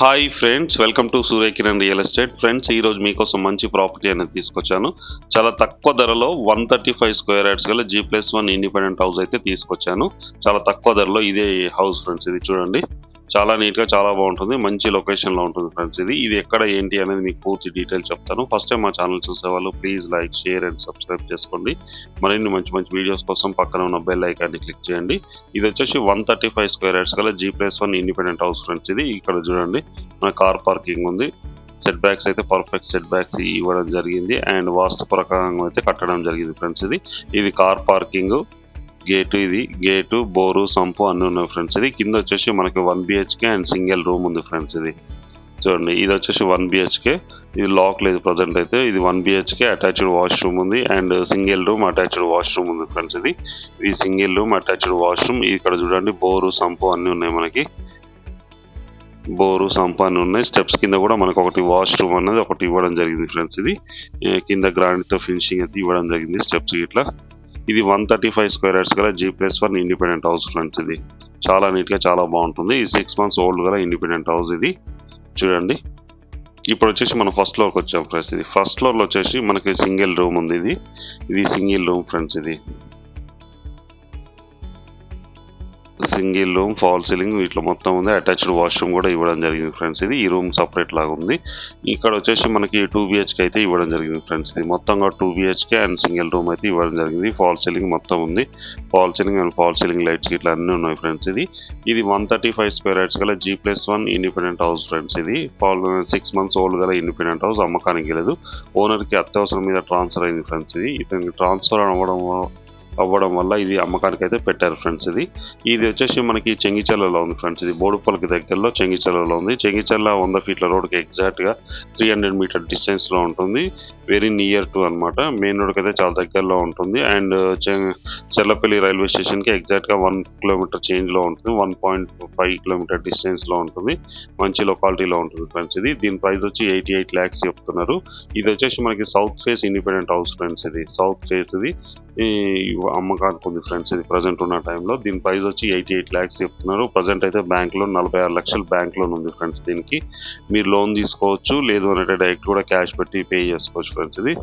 Hi friends welcome to Suryakiran real estate. Friends ఈరోజు మీకోసం మంచి ప్రాపర్టీ అనేది తీసుకొచ్చాను. చాలా తక్కువ ధరలో one thirty five square yards గల G plus one independent house అయితే తీసుకొచ్చాను. చాలా తక్కువ ధరలో ఇదే హౌస్ ఫ్రెండ్స్ ఇది చూడండి. చాలా నీట్గా చాలా బాగుంటుంది. మంచి లొకేషన్లో ఉంటుంది ఫ్రెండ్స్ ఇది. ఇది ఎక్కడ ఏంటి అనేది మీకు పూర్తి డీటెయిల్ చెప్తాను. ఫస్ట్ టైం మా ఛానల్ చూసే వాళ్ళు please like share and subscribe చేసుకోండి. మరిన్ని మంచి మంచి వీడియోస్ కోసం పక్కన ఉన్న బెల్ ఐకాన్ని క్లిక్ చేయండి. ఇది వచ్చేసి one thirty five square yards గల G plus one independent house friends ఇది. ఇక్కడ చూడండి మన కార్ పార్కింగ్ ఉంది. సెట్ బ్యాక్స్ అయితే పర్ఫెక్ట్ సెట్ బ్యాక్స్ ఇవ్వడం జరిగింది. అండ్ వాస్తు ప్రకారం అయితే కట్టడం జరిగింది ఫ్రెండ్స్ ఇది. ఇది కార్ పార్కింగ్ గేటు ఇది. గేటు బోరు సంపు అన్ని ఉన్నాయి ఫ్రెండ్స్ ఇది కింద వచ్చేసి మనకి one BHK and single room ఉంది ఫ్రెండ్స్ ఇది. చూడండి ఇది వచ్చేసి వన్ బిహెచ్కే ఇది లాక్ లేదు ప్రజెంట్ అయితే. ఇది వన్ బిహెచ్కే అటాచ్డ్ వాష్రూమ్ ఉంది and single room attached washroom ఉంది ఫ్రెండ్స్ ఇది. ఇది సింగిల్ రూమ్ అటాచ్డ్ వాష్రూమ్ ఇక్కడ చూడండి బోరు సంపు అన్ని ఉన్నాయి మనకి. బోరు సంపు అన్నీ ఉన్నాయి. స్టెప్స్ కింద కూడా మనకు ఒకటి వాష్రూమ్ అనేది ఒకటి ఇవ్వడం జరిగింది ఫ్రెండ్స్ ఇది. కింద గ్రాండ్తో ఫినిషింగ్ అయితే ఇవ్వడం జరిగింది. స్టెప్స్ ఇట్లా ఇది one thirty five square yards గల G plus one independent house friends ఇది. చాలా నీట్గా చాలా బాగుంటుంది. ఇది సిక్స్ మంత్స్ ఓల్డ్ గల ఇండిపెండెంట్ హౌస్ ఇది. చూడండి. ఇప్పుడు వచ్చేసి మనం ఫస్ట్ ఫ్లోర్కి వచ్చాం ఫ్రెండ్స్ ఇది. ఫస్ట్ ఫ్లోర్లో వచ్చేసి మనకి సింగిల్ రూమ్ ఉంది ఇది. ఇది సింగిల్ రూమ్ ఫ్రెండ్స్ ఇది. సింగిల్ రూమ్ ఫాల్ సీలింగ్ ఇట్లా మొత్తం ఉంది. అటాచ్డ్ వాష్రూమ్ కూడా ఇవ్వడం జరిగింది ఫ్రెండ్స్ ఇది. ఈ రూమ్ సపరేట్ లాగా ఉంది. ఇక్కడ వచ్చేసి మనకి టూ బిహెచ్కే అయితే ఇవ్వడం జరిగింది ఫ్రెండ్స్ ఇది. మొత్తంగా two BHK and single room అయితే ఇవ్వడం జరిగింది. ఫాల్ సీలింగ్ మొత్తం ఉంది. Fall ceiling and fall ceiling lights ఇట్లా అన్నీ ఉన్నాయి ఫ్రెండ్స్ ఇది. ఇది one thirty five square yards గల G plus one independent house friends ఇది. ఫాల్ సిక్స్ మంత్స్ ఓల్డ్ గల ఇండిపెండెంట్ హౌస్ అమ్మకానికి లేదు ఓనర్కి అత్యవసరం మీద ట్రాన్స్ఫర్ అయింది ఫ్రెండ్స్ ఇది. ఇతనికి ట్రాన్స్ఫర్ అవ్వడం అవ్వడం వల్ల ఇది అమ్మకానికి అయితే పెట్టారు ఫ్రెండ్స్ ఇది. ఇది వచ్చేసి మనకి చెంగిచెల్లలో ఉంది ఫ్రెండ్స్ ఇది. బోడుపల్లికి దగ్గరలో చెంగిచెల్లలో ఉంది. చెంగిచెల్ల వంద ఫీట్ల రోడ్కి ఎగ్జాక్ట్గా త్రీ హండ్రెడ్ మీటర్ డిస్టెన్స్లో ఉంటుంది. వెరీ నియర్ టు అన్నమాట. మెయిన్ రోడ్కి అయితే చాలా దగ్గరలో ఉంటుంది. అండ్ చెల్లపల్లి రైల్వే స్టేషన్కి ఎగ్జాక్ట్గా వన్ కిలోమీటర్ చేంజ్లో ఉంటుంది. వన్ పాయింట్ ఫైవ్ కిలోమీటర్ డిస్టెన్స్లో ఉంటుంది. మంచి లొకాలిటీలో ఉంటుంది ఫ్రెండ్స్ ఇది. దీని ప్రైస్ వచ్చి ఎయిటీ ఎయిట్ ల్యాక్స్ చెప్తున్నారు. ఇది వచ్చేసి మనకి south face independent house friends ఇది. సౌత్ ఫేస్ ఇది. ఈ అమ్మకానికి ఉంది ఫ్రెండ్స్ ఇది ప్రజెంట్ ఉన్న టైంలో దీని ప్రైస్ వచ్చి ఎయిటీ ఎయిట్ ల్యాక్స్ చెప్తున్నారు. ప్రజెంట్ అయితే బ్యాంక్లో నలభై ఆరు లక్షలు బ్యాంక్ లోన్ ఉంది ఫ్రెండ్స్ దీనికి. మీరు లోన్ తీసుకోవచ్చు. లేదు అంటే డైరెక్ట్ కూడా క్యాష్ పెట్టి పే చేసుకోవచ్చు ఫ్రెండ్స్ ఇది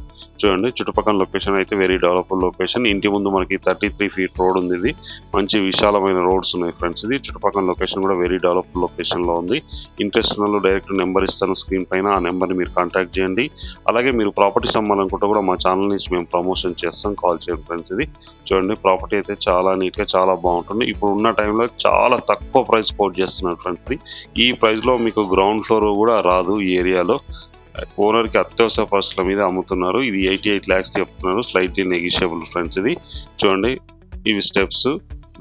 చూడండి చుట్టుపక్కల లొకేషన్ అయితే వెరీ డెవలప్డ్ లొకేషన్ ఇంటి ముందు మనకి థర్టీ త్రీ ఫీట్ రోడ్ ఉంది ఇది. మంచి విశాలమైన రోడ్స్ ఉన్నాయి ఫ్రెండ్స్ ఇది చుట్టుపక్కల లొకేషన్ కూడా వెరీ డెవలప్డ్ లొకేషన్లో ఉంది. ఇంట్రెస్ట్ ఉన్న డైరెక్ట్ నెంబర్ ఇస్తాను స్క్రీన్ పైన. ఆ నెంబర్ని మీరు కాంటాక్ట్ చేయండి. అలాగే మీరు ప్రాపర్టీస్ అమ్మాలనుకుంటే కూడా మా ఛానల్ నుంచి మేము ప్రమోషన్ చేస్తాం. కాల్ చేయండి ఫ్రెండ్స్ ఇది. చూడండి ప్రాపర్టీ అయితే చాలా నీట్గా చాలా బాగుంటుంది. ఇప్పుడు ఉన్న టైంలో చాలా తక్కువ ప్రైస్ కోట్ చేస్తున్నారు ఫ్రెండ్స్ ఇది. ఈ ప్రైస్లో మీకు గ్రౌండ్ ఫ్లోర్ కూడా రాదు ఈ ఏరియాలో ఓనర్కి అత్యవసర పరిస్థితుల మీద అమ్ముతున్నారు. ఇది ఎయిటీ ఎయిట్ ల్యాక్స్ చెప్తున్నారు. స్లైట్లీ నెగిషియబుల్ ఫ్రెండ్స్ ఇది. చూడండి ఇవి స్టెప్స్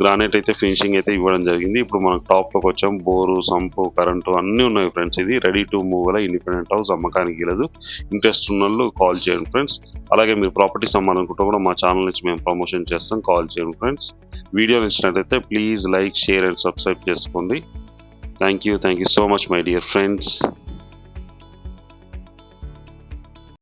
గ్రానైట్ అయితే ఫినిషింగ్ అయితే ఇవ్వడం జరిగింది. ఇప్పుడు మనం టాప్లోకి వచ్చాం. బోరు సంపు కరెంటు అన్నీ ఉన్నాయి ఫ్రెండ్స్ ఇది. రెడీ టు మూవ్ అలా ఇండిపెండెంట్ హౌస్ అమ్మకానికి లేదు ఇంట్రెస్ట్ ఉన్న వాళ్ళు కాల్ చేయండి ఫ్రెండ్స్ అలాగే మీరు ప్రాపర్టీస్ అమ్మాలనుకుంటే కూడా మా ఛానల్ నుంచి మేము ప్రమోషన్ చేస్తాం. కాల్ చేయండి ఫ్రెండ్స్ వీడియో నచ్చినట్లయితే please like share and subscribe చేసుకోండి. Thank you thank you so much my dear friends